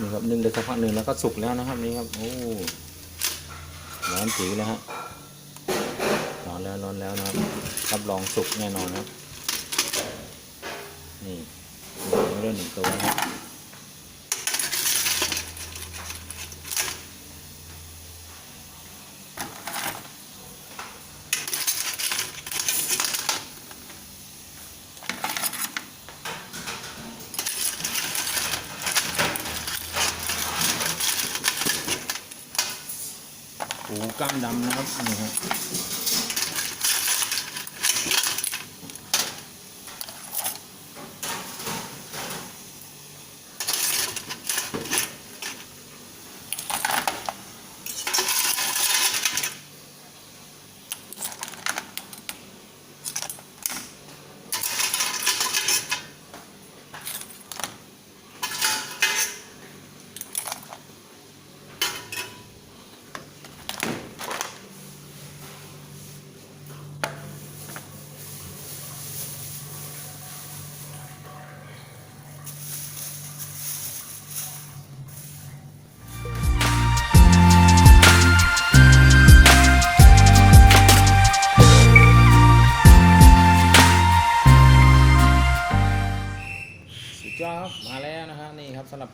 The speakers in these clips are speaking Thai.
นี่ครับนึ่งได้สักพักหนึ่งแล้วก็สุกแล้วนะครับนี่ครับโอ้ร้อนจีเลยฮะร้อนแล้วร้อนแล้วนะครับรับรองสุกแน่นอนครับนี่เหลือเรื่องหนึ่งตัวนะครับ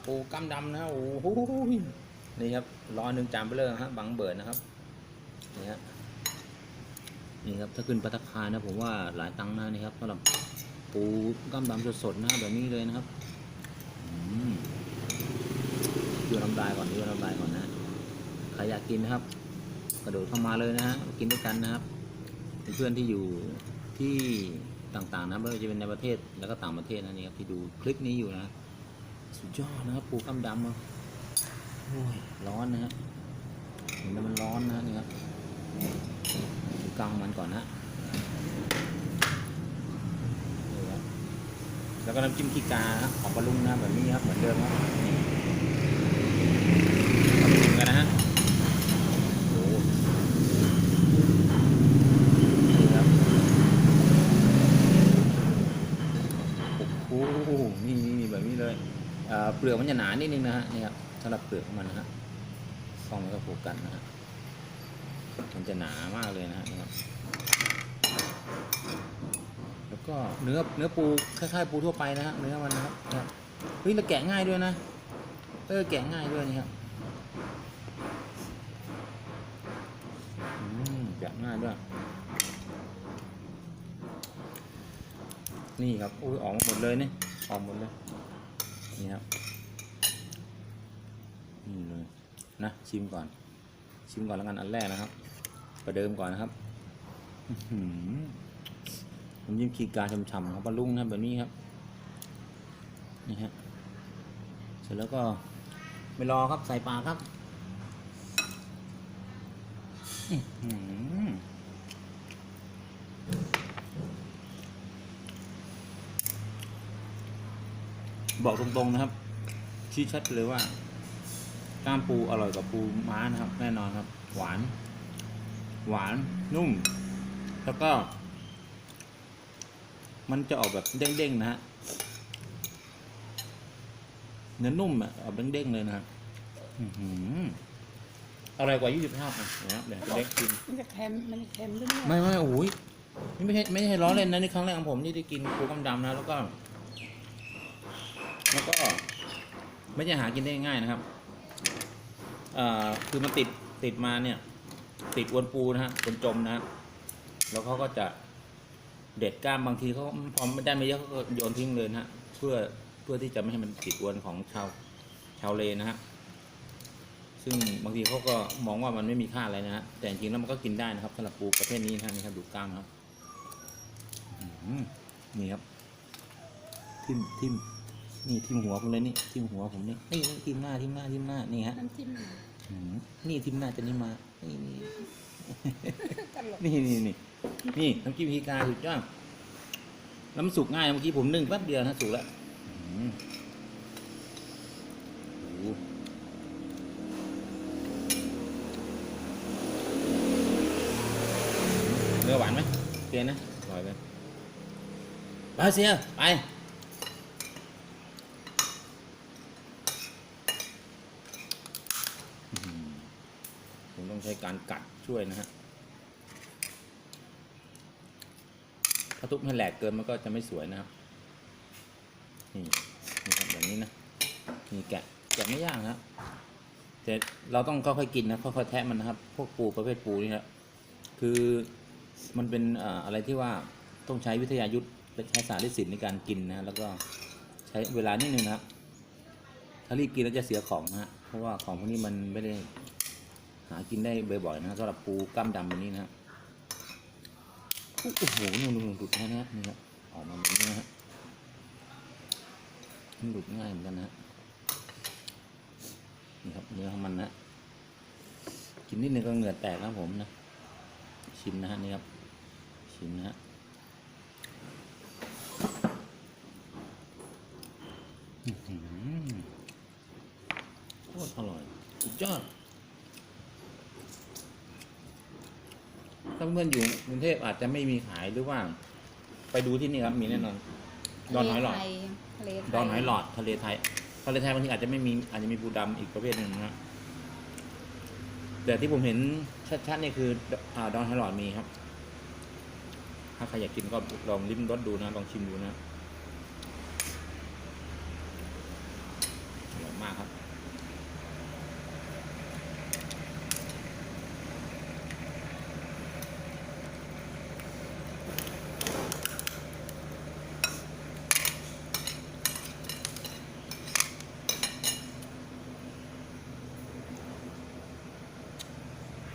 ปูกล้มดำนะโอ้โหนี่ครับร้อหนึ่งจานไปเลยฮะบังเบิร์ดนะครับนี่ฮะนี่ครับถ้าขึ้นปัตตาคานะผมว่าหลายตังค์นะนี่ครับสำหรับปูกล้มดำสดๆนะแบบนี้เลยนะครับดูน้ำลายก่อนดูน้ำลายก่อนนะใครอยากกินนะครับ กระโดดเข้ามาเลยนะฮะกินด้วยกันนะครับเพื่อนที่อยู่ที่ต่างๆนะไม่ว่าจะเป็นในประเทศแล้วก็ต่างประเทศนะนี่ครับที่ดูคลิปนี้อยู่นะ สุดยอดนะครับปูกำดำอะโอ้ยร้อนนะฮะเห็นแล้วมันร้อนนะนี่ครับดูกลางมันก่อนนะแล้วก็น้ำจิ้มขี้กานะของปลาลุงนะแบบนี้ครับเหมือนเดิมครับนี่เราไปชิมกันนะฮะโอ้โหนี่ครับ โอ้โห นี่นี่นี่แบบนี้เลยเอ่อเป ลือกมันจะหนานิดนึงนะฮะนี่ครับสำหรับเปลือกของมันนะฮะฟองมันก็โฟกัสนะฮะมันจะหนามากเลยนะฮะนี่ครับแล้วก็เนื้อเนื้อปูคล้ายๆปูทั่วไปนะฮะเนื้อมันนะครับเฮ้ยแล้วแกะง่ายด้วยนะเออแกะง่ายด้วยนี่ครับอืมแกะง่ายด้วยนี่ครับอุ้ยออกมาหมดเลยเนี่ยออกหมดเลยนี่ครับ นี่เลย นะชิมก่อน ชิมก่อนแล้วกันอันแรกนะครับ ประเดิมก่อนนะครับผมยิ้มขีกาช่ำๆของปลาลุงนะครับแบบนี้ครับนี่ฮะเสร็จแล้วก็ไม่รอครับใส่ปากครับบอกตรงๆนะครับ ชี้ชัดเลยว่า กล้ามปูอร่อยกว่าปูม้านะครับ แน่นอนครับ หวาน หวานนุ่ม แล้วก็ มันจะออกแบบเด้งๆนะฮะเนื้อนุ่มอะออกเด้งๆเลยนะครับอื้อหืออร่อยกว่า 25อะนะครับเดี๋ยวจะเล็กกิน มันจะเค็มมันจะเค็มด้วยเนี่ยไม่ไม่โอ้ยนี่ไม่ใช่ไม่ใช่ล้อเล่นนะนี่ครั้งแรกของผมที่ได้กินปูกำดำนะแล้วก็ แล้วก็ ไม่ใช่หากินได้ง่ายนะครับเอ่อ คือมันติดติดมาเนี่ย ติดวนปูนะฮะบนจมนะฮะแล้วเขาก็จะเด็ดก้ามบางทีเขาพอไม่ได้ไม่เยอะเขาก็โยนทิ้งเลยนะฮะเพื่อเพื่อที่จะไม่ให้มันติดอวนของชาวชาวเลนะฮะซึ่งบางทีเขาก็มองว่ามันไม่มีค่าอะไรนะฮะแต่จริงแล้วมันก็กินได้นะครับสำหรับปูประเภทนี้นะนี่ครับดูกล้ามครับนี่ครับทิมทิม นี่ทิมหัวผมเลยนี่ทิมหัวผมนี่นี่นี่ทิมหน้าทิมหน้าทิมหน้านี่ฮะน้ำจิ้มอื้อหือนี่ทิมหน้าจะนี่มานี่นี่ตลกนี่นี่นี่นี่น้ำจิ้มพีกาสุดยอดแล้วมันสุกง่ายเมื่อกี้ผมนึ่งแป๊บเดียวนะสุกแล้วอื้อหือโอ้โหเนื้อหวานไหมเตียนนะอร่อยไหมไปเสียไป ใช้การกัด ช่วยนะฮะถ้าทุบให้แหลกเกินมันก็จะไม่สวยนะครับ นี่นี่ครับแบบนี้นะนี่แกะแกะไม่ยากนะครับแต่เราต้องค่อยๆกินนะค่อยๆแทะมันนะครับ พวกปูประเภทปูนี่ครับคือมันเป็นอะไรที่ว่าต้องใช้วิทยายุทธ์และใช้ศาสตร์และศิลป์ในการกินนะแล้วก็ใช้เวลานิดนึงนะครับถ้ารีบกินแล้วจะเสียของนะฮะเพราะว่าของพวกนี้มันไม่ได้ หากินได้บ่อยๆนะสำหรับปูกล้ามดำแบบนี้นะฮะโอ้โหนู่นนู่นหลุดแน่นะฮะนี่ครับออกมาแบบนี้นะฮะมันหลุดง่ายเหมือนกันนะฮะนี่ครับเนื้อของมันนะกินนิดนึงก็เหงื่อแตกนะผมนะ ชิมนะฮะนี่ครับ ชิมนะฮะอื้อหือโคตรอร่อยสุดยอด ถ้า เพื่อนอยู่กรุงเทพอาจจะไม่มีขายหรือว่า ไปดูที่นี่ครับมีแน่นอน ดอนหอยหลอด ทะเลไทยดอนหอยหลอดทะเลไทยทะเลไทยบางทีอาจจะไม่มีอาจจะมีปูดำอีกประเภทหนึ่งนะฮะแต่ที่ผมเห็นชัดๆนี่คืออ่าดอนหอยหลอดมีครับ ถ้าใครอยากกินก็ลองลิ้มรสดูนะลองชิมดูนะอร่อยมากครับ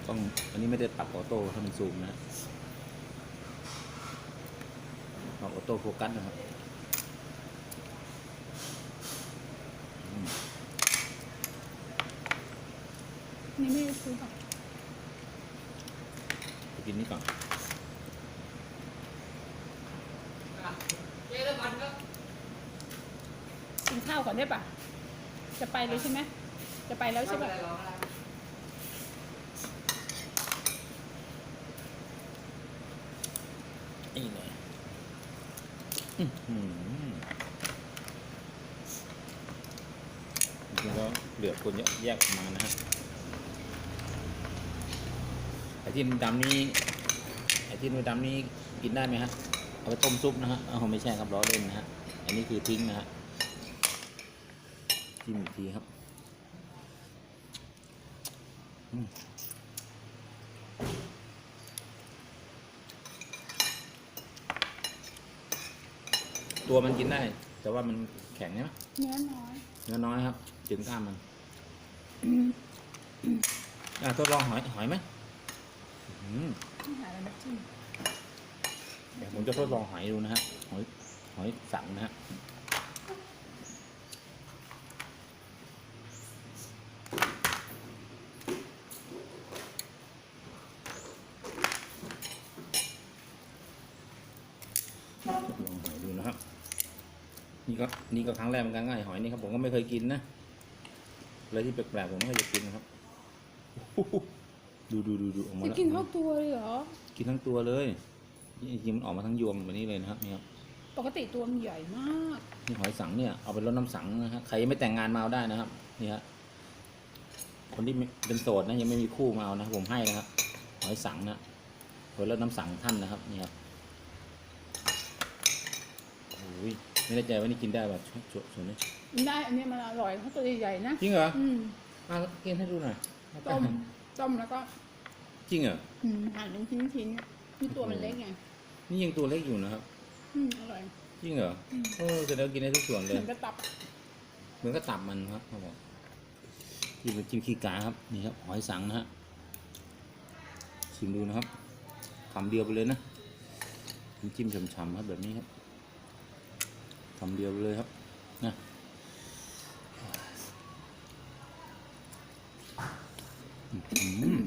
ต้องอันนี้ ไม่ได้ปรับออโต้ให้มันซูมนะปรับออโต้โฟกัสนะครับอืมนี่ไม่ได้ซื้อหรอกไปกินนี่ก่อนกินข้าวก่อนได้ปะจะไปเลยใช่ไหมจะไปแล้วใช่ปะ นี่เลยอื้อหือ จริงๆก็เหลือคนแยกออกมานะฮะไอ้ที่ดำนี้ไอ้ที่ดำนี้กินได้ไหมฮะ เอาไปต้มซุปนะฮะเอาไม่ใช่ครับล้อเล่นนะฮะ อันนี้คือทิ้งนะฮะจิ้มอีกทีครับ ตัวมันกินได้ แต่ว่ามันแข็งใช่ไหมเนื้อน้อยเนื้อน้อยครับถึงกล้ามมันอะทดลองหอยหอยไหมอืมที่หาแล้วนะจิ้มเดี๋ยวผมจะทดลองหอยดูนะฮะหอยหอยสังนะฮะ ทดลองหอยดูนะครับ นี่ก็นี่ก็ครั้งแรกเหมือนกันง่ายหอยนี่ครับผมก็ไม่เคยกินนะอะไรที่แปลกๆผมไม่เคยจะกินนะครับ ดูดูดูดูออกมาจะแล้วกินทั้งตัวเลยเหรอ กินทั้งตัวเลยจริงๆมันออกมาทั้งยวงแบบนี้เลยนะครับนี่ครับปกติตัวมันใหญ่มาก นี่หอยสังเนี่ยเอาไปรดน้ำสังนะฮะใครยังไม่แต่งงานมาเอาได้นะครับนี่ฮะคนที่เป็นโสดนะยังไม่มีคู่มาเอานะผมให้นะครับหอยสังนะไปรดน้ำสังท่านนะครับนี่ครับโอ้ย ไม่แน่ใจว่านี่กินได้ป่ะช่วยช่วยช่วยหน่อยได้อันนี้มันอร่อยเพราะตัวใหญ่ๆนะจริงเหรออืมอะกินให้ดูหน่อยต้มต้มแล้วก็จริงเหรออืมหั่นเป็นชิ้นๆนี่ตัวมันเล็กไงนี่ยังตัวเล็กอยู่นะครับอืมอร่อยจริงเหรออืมโอ้แสดงว่ากินได้ทุกส่วนเลเหยมือนกระตับเหมือนก็ตับมันครับเขาบอกจิ้มเป็นจิ้มขี้กาครับนี่ครับหอยสังนะฮะชิมดูนะครับคำเดียวไปเลยนะน้ำจิ้มฉ่ำๆครับแบบนี้ครับ คำเดียวไปเลยครับนะอื้อหือ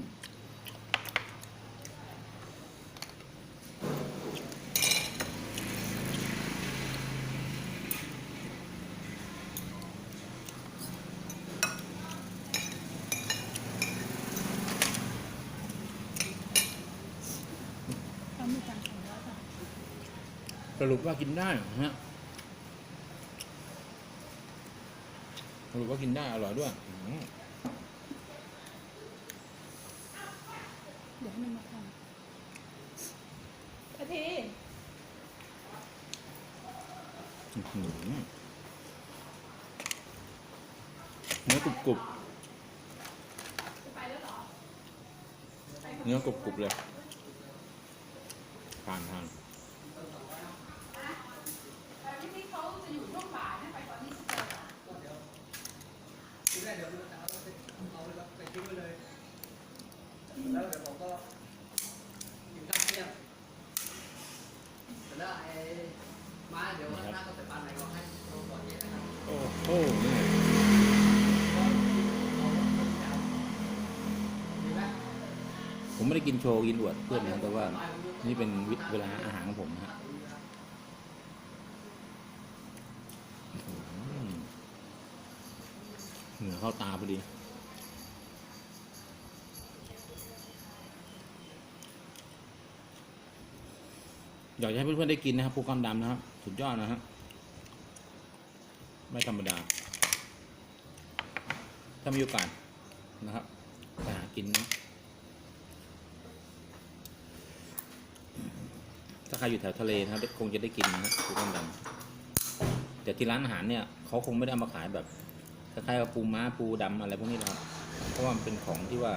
ทำไม่จานสองร้อยบาทสรุปว่ากินได้นะฮะ สรุปว่ากินได้อร่อยด้วยอื้อหือให้มันมาทำอาทีอื้อหือเนื้อกรุบกรุบจะไปแล้วเหรอเนื้อกรุบกรุบเลยทานทานแต่พี่ที่เขาจะอยู่ช่วงบ่ายนะไปตอนนี้สิบโมงอะ ที แรกเดี๋ยวเราจะเอาไปเอาไปไปทิ้งไปเลย แล้วเดี๋ยวผมก็กินข้าวเที่ยงเสร็จแล้วไอ้มาเดี๋ยวหน้าก็ไปปั่นไหนก็ให้โทรก่อนเย็นนะครับโอ้โหนี่ผมไม่ได้กินโชว์กินอวดเพื่อนนะแต่ว่านี่เป็นวิเวลาอาหารของผมนะฮะอืม เหนือเข้าตาพอดี อยากให้เพื่อนๆได้กินนะครับปูกล้ามดำนะครับ สุดยอดนะฮะไม่ธรรมดา ถ้ามีโอกาสนะครับไปหากินนะถ้าใครอยู่แถวทะเลนะครับคงจะได้กินนะฮะปูกล้ามดำแต่ที่ร้านอาหารเนี่ยเขาคงไม่ได้เอามาขายแบบ คล้ายๆกับปูม้าปูดำอะไรพวกนี้นะครับเพราะว่ามันเป็นของที่ว่า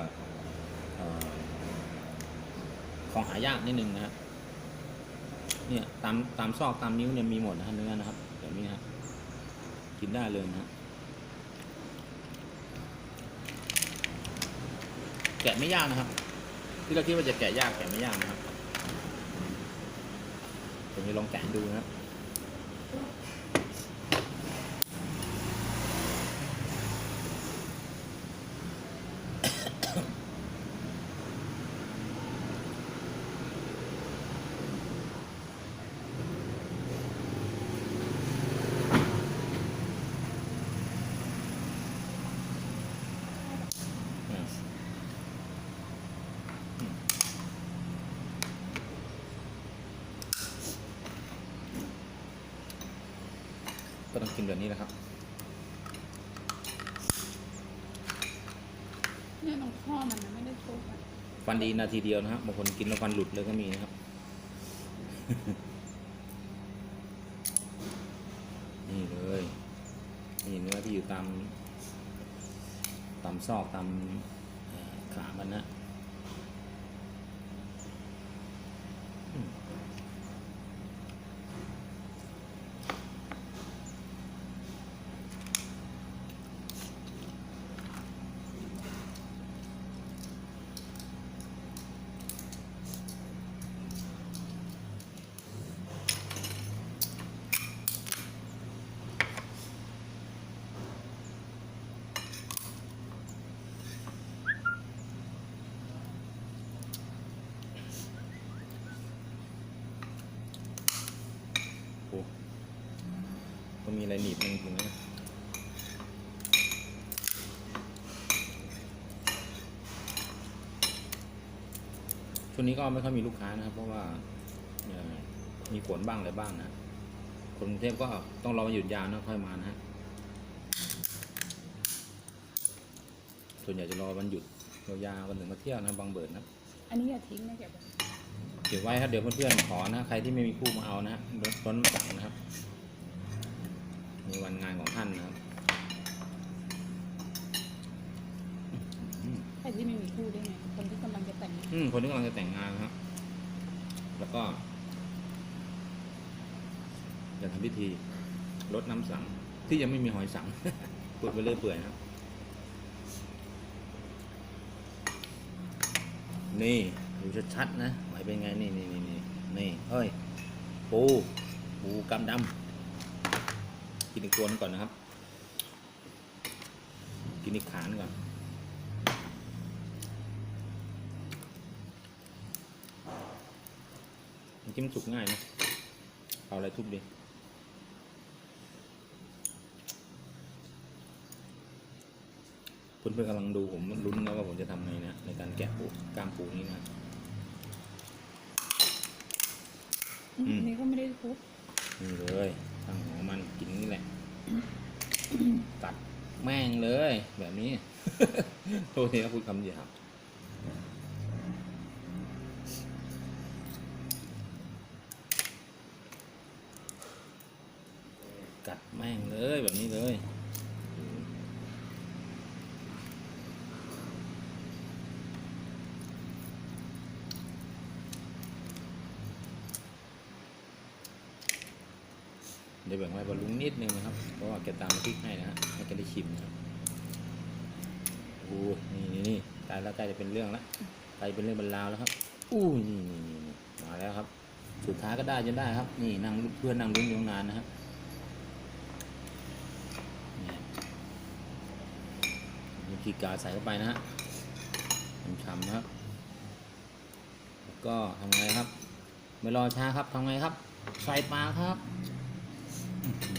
อของหายากนิดนึงนะฮะเนี่ยตามตามซอกตามนิ้วเนี่ยมีหมดนะฮะเนื้อนะครับแบบนี้นะฮะกินได้เลยนะฮะแกะไม่ยากนะครับ ที่เราคิดว่าจะแกะยากแกะไม่ยากนะครับผมจะลองแกะดูนะครับ ก็ต้องกินแบบนี้แหละครับเนี่ยตรงข้อมันนะไม่ได้ทุบอะฟันดีนาทีเดียวนะครับบางคนกินแล้วฟันหลุดเลยก็มีนะครับ นี่เลยนี่เนื้อที่อยู่ตามตามซอกตามเอ่อขามันนะ อะไรหนีบมันถึงนะช่วงนี้ก็ไม่ค่อยมีลูกค้านะครับ เพราะว่าเอ่อมีฝนบ้างอะไรบ้างนะคนกรุงเทพก็ต้องรอวันหยุดยาวนะค่อยมานะฮะส่วนใหญ่จะรอวันหยุดยาวๆวันหนึ่งมาเที่ยวนะบางเบิดนะอันนี้อย่าทิ้งนะเก็บไว้เก็บไว้ครับเดี๋ยวเพื่อนๆขอนะ ใครที่ไม่มีคู่มาเอานะฮะร้นสั่งนะครับ มีวันงานของท่านนะครับอืมใครที่ไม่มีคู่ได้ไงคนที่กำลังจะแต่งงานอืมคนที่กำลังจะแต่งงานนะครับ แล้วก็จะทำพิธีลดน้ำสัง ที่ยังไม่มีหอยสังเปิดไปเรื่อยเปื่อยนะครับ นี่ดูชัดๆนะหอยเป็นไงนี่นี่นี่นี่นี่เฮ้ย ปู ปูกำดำ กินอีกตัวหนึงก่อนนะครับ กินอีกขาหนึงก่อนน้ำจิ้มสุกง่ายนะ เอาอะไรทุบดีเพื่อนๆกำลังดูผมลุ้นนะว่าผมจะทำไงนะ ในการแกะปูกล้ามปูนี้นะอืมอืมอันนี้ก็ไม่ได้ทุบนี่เลย แม่งเลย แบบนี้ โทษทีครัพูดคำหยาบกัดแม่งเลยแบบนี้เลยเดี๋ยวแบ่งไว้บอรลุงนิดนึงนะครับ เพราะว่าแกตามพริกให้นะฮะ ชิมนะครับโอ้นี่นี่นี่ตายแล้วใกล้จะเป็นเรื่องแล้วใกล้เป็นเรื่องเป็นราวแล้วครับอู้นี่นี่นี่มาแล้วครับ สุดท้ายก็ได้จนได้ครับ นี่นั่งเพื่อนนั่งลุ้นอยู่ตั้งนานนะครับนี่มีกีกาใส่เข้าไปนะฮะช้ำๆนะครับ ก็ทำไงครับ ไม่รอช้าครับทำไงครับ ใส่ปลาครับอื้อหือ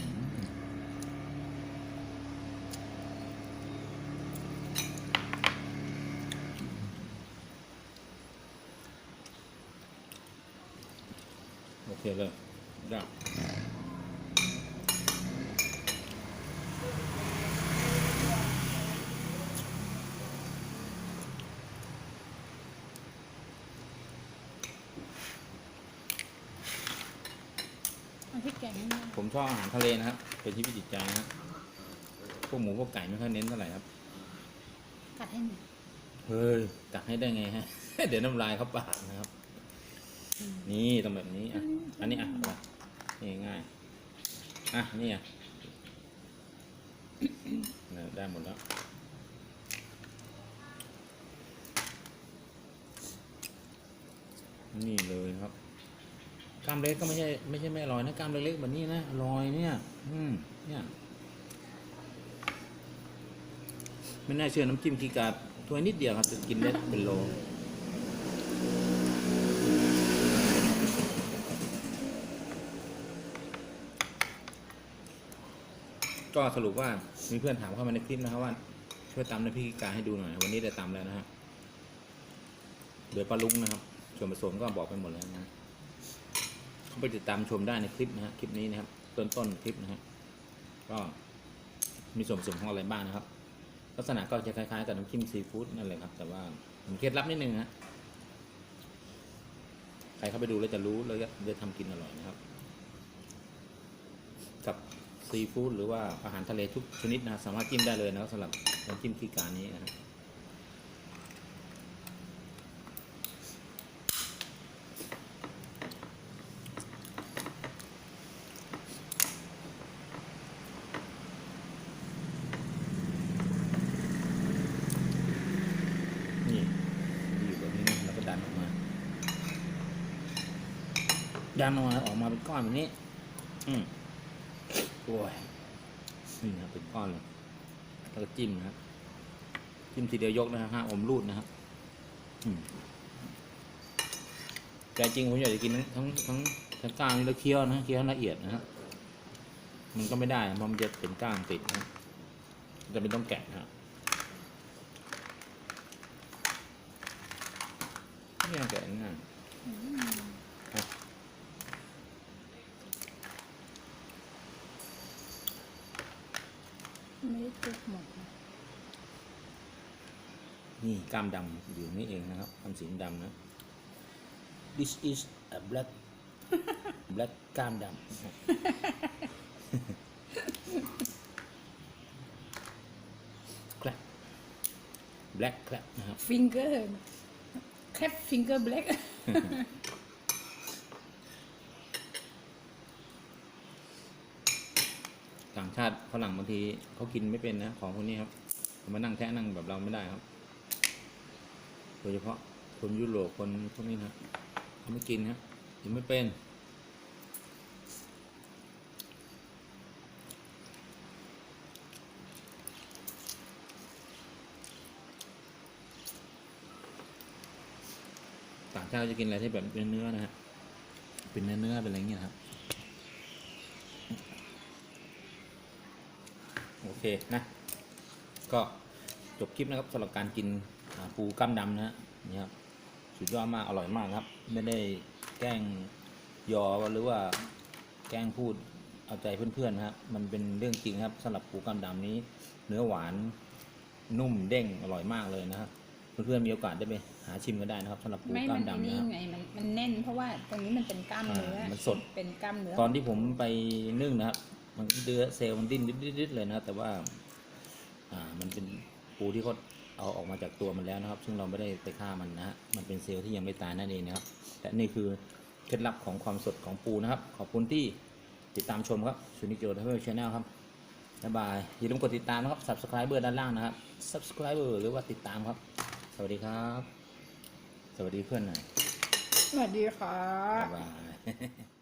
โอเคเลยได้เอาพริกแกงนี่นะผมชอบอาหารทะเลนะครับ เป็นที่พิจิตใจนะฮะพวกหมูพวกไก่ไม่ค่อยเน้นเท่าไหร่ครับกัดให้หน่อยเฮ้ยตักให้ได้ไงฮะ เดี๋ยวน้ำลายเขาปากนะครับ นี่ต้องแบบนี้อะ อันนี้อะนี่ง่ายอะนี่อะได้หมดแล้วนี่เลยครับกล้ามเล็กก็ไม่ใช่ไม่ใช่ไม่อร่อยนะกล้ามเล็กๆแบบนี้นะอร่อยเนี่ย อืมเนี่ยไม่น่าเชื่อน้ำจิ้มกีกาดถ้วยนิดเดียวครับจะกินได้เป็นโล ก็สรุปว่ามีเพื่อนถามเข้ามาในคลิปนะครับว่าช่วยตำน้ำพริกกีกาให้ดูหน่อย วันนี้ได้ตำแล้วนะฮะโดยปลาลุงนะครับ ส่วนผสมก็บอกไปหมดแล้วนะเข้าไปติดตามชมได้ในคลิปนะฮะคลิปนี้นะครับต้นต้นๆคลิปนะฮะก็มีส่วนผสมของอะไรบ้างนะครับ ลักษณะก็จะคล้ายๆกับน้ำจิ้มซีฟู้ดนั่นแหละครับ แต่ว่าผมเคล็ดลับนิดนึงนะใครเข้าไปดูแล้วจะรู้แล้วจะทำกินอร่อยนะครับกับ ซีฟู้ดหรือว่าอาหารทะเลทุกชนิดนะครับสามารถจิ้มได้เลยนะครับสำหรับน้ำจิ้มขี้การนี้นะครับนี่อยู่แบบนี้นะแล้วก็ดันออกมาดันออกมาออกมาเป็นก้อนแบบนี้ โอ้ยนี่นะเป็นก้อนเลยแล้วก็จิ้มนะครับจิ้มทีเดียวยกนะฮะห้าอมรูดนะครับแต่จริงผมอยากจะกินทั้งทั้งทั้งกล้างนี่แล้วเคี้ยวนะเคี้ยวละเอียดนะฮะมันก็ไม่ได้เพราะมันจะเป็นก้างติดนะจะเป็นต้องแกะนะฮะไม่อยากแกะง่าย ไม่ได้คลุกหมดนะนี่กล้ามดำอยู่นี่เองนะครับกล้ามสีดำนะ this is a black black กล้ามดำนะครับ clap black clap นะครับฟิงเกอร์แคปฟิงเกอร์แบล็ก ต่างชาติฝรั่งบางทีเขากินไม่เป็นนะของพวกนี้ครับมานั่งแทะนั่งแบบเราไม่ได้ครับ โดยเฉพาะคนยุโรปคนพวกนี้นะเขาไม่กินครับกินไม่เป็นต่างชาติจะกินอะไรที่แบบเป็นเนื้อนะฮะเป็นเนื้อเนื้อเป็นอะไรเงี้ยครับ โอ เคนะ ก็จบคลิปนะครับสำหรับการกินอ่าปูกล้ามดำนะฮะนี่ครับสุดยอดมากอร่อยมากครับ ไม่ได้แกล้งยอหรือว่าแกล้งพูดเอาใจเพื่อนๆนะครับมันเป็นเรื่องจริงครับสำหรับปูกล้ามดำนี้ เนื้อหวานนุ่มเด้งอร่อยมากเลยนะครับเพื่อนๆมีโอกาสได้ไปหาชิมกันได้นะครับสำหรับปูไม่กล้ามัมนไอ้ดำนะนี่ครับไงมันมันแน่นเพราะว่าตรงนี้มันเป็นกล้ามเนื้ออ่ามันสดเป็นกล้ามเนื้อตอนที่ผมไปนึ่งนะครับผ มันเดือเซลล์มันดิ้นดิดๆเลยนะครับแต่ว่าอ่ามันเป็นปูที่เขาเอาออกมาจากตัวมันแล้วนะครับ ซึ่งเราไม่ได้ไปฆ่ามันนะฮะมันเป็นเซลล์ที่ยังไม่ตายนั่นเองนะครับและนี่คือเคล็ดลับของความสดของปูนะครับ ขอบคุณที่ติดตามชมครับชูนิโจทเวอร์ชาแนลครับบ๊ายบายอย่าลืมกดติดตามนะครับ subscriber ด้านล่างนะครับ subscriber หรือว่าติดตามครับ สวัสดีครับ สวัสดีเพื่อนหน่อยสวัสดีค่ะบ๊ายบาย